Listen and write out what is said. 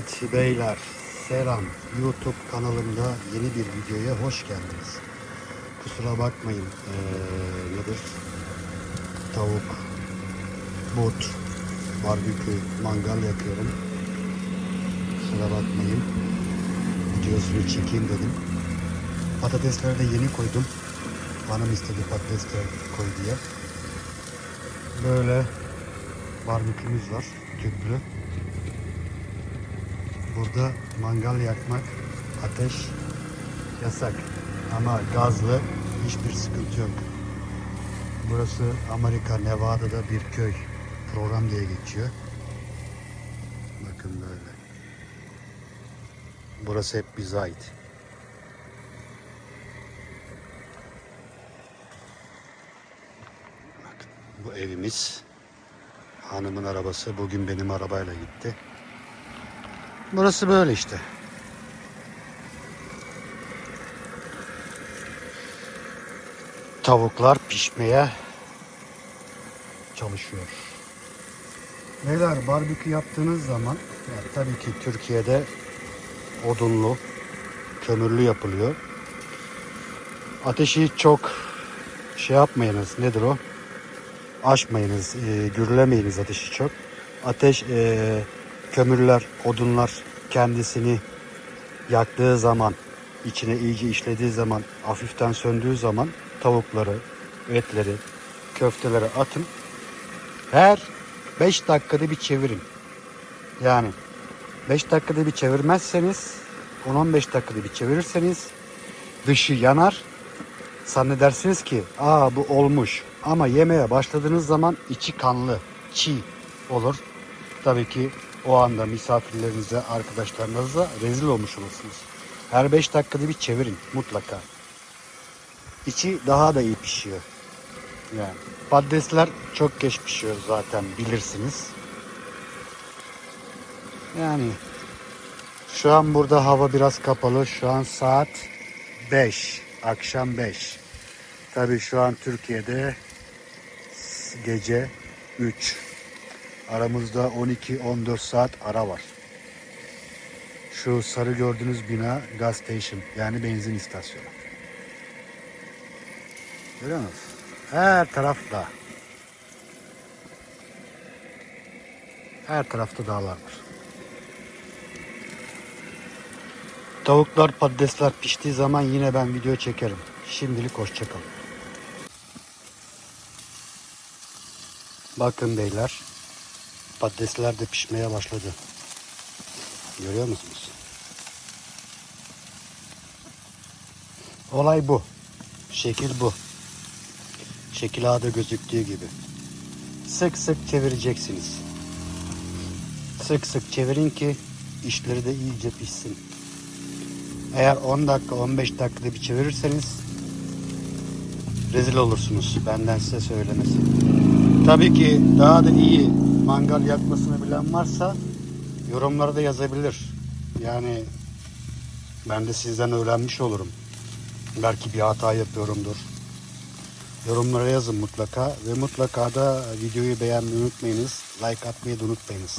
Evet beyler selam YouTube kanalımda yeni bir videoya hoş geldiniz. Kusura bakmayın eee, nedir tavuk, but, barbekü, mangal yapıyorum. Kusura bakmayın videosunu çekeyim dedim. Patatesleri de yeni koydum. Hanım istedi patatesler koy diye. Böyle barbekümüz var tüplü. Burada mangal yakmak, ateş yasak. Ama gazlı hiçbir sıkıntı yok. Burası Amerika, Nevada'da bir köy. Program diye geçiyor. Bakın böyle. Burası hep bize ait. Bakın bu evimiz. Hanımın arabası bugün benim arabayla gitti. Burası böyle işte. Tavuklar pişmeye çalışıyor. Beyler barbekü yaptığınız zaman ya tabii ki Türkiye'de odunlu, kömürlü yapılıyor. Ateşi çok şey yapmayınız. Nedir o? Açmayınız, e, gürlemeyiniz ateşi çok. Ateş e, kömürler, odunlar kendisini yaktığı zaman, içine iyice işlediği zaman, hafiften söndüğü zaman tavukları, etleri, köfteleri atın. Her 5 dakikada bir çevirin. Yani 5 dakikada bir çevirmezseniz, 10-15 dakikada bir çevirirseniz dışı yanar. Zannedersiniz ki aa bu olmuş. Ama yemeye başladığınız zaman içi kanlı, çiğ olur. Tabii ki o anda misafirlerinize, arkadaşlarınıza rezil olmuş olursunuz. Her 5 dakikada bir çevirin mutlaka. İçi daha da iyi pişiyor. Yani patatesler çok geç pişiyor zaten bilirsiniz. Yani şu an burada hava biraz kapalı. Şu an saat 5. Akşam 5. Tabii şu an Türkiye'de gece 3. Aramızda 12-14 saat ara var. Şu sarı gördüğünüz bina gas station yani benzin istasyonu. Görüyor musunuz? Her taraf dağ. Her tarafta dağlar var. Tavuklar, patatesler piştiği zaman yine ben video çekerim. Şimdilik hoşçakalın. Bakın beyler. Patatesler de pişmeye başladı. Görüyor musunuz? Olay bu. Şekil bu. Şekil A'da gözüktüğü gibi. Sık sık çevireceksiniz. Sık sık çevirin ki işleri de iyice pişsin. Eğer 10 dakika 15 dakikada bir çevirirseniz rezil olursunuz. Benden size söylemesi. Tabii ki daha da iyi mangal yakmasını bilen varsa yorumlara da yazabilir. Yani ben de sizden öğrenmiş olurum. Belki bir hata yapıyorumdur. Yorumlara yazın mutlaka ve mutlaka da videoyu beğenmeyi unutmayınız. Like atmayı da unutmayınız.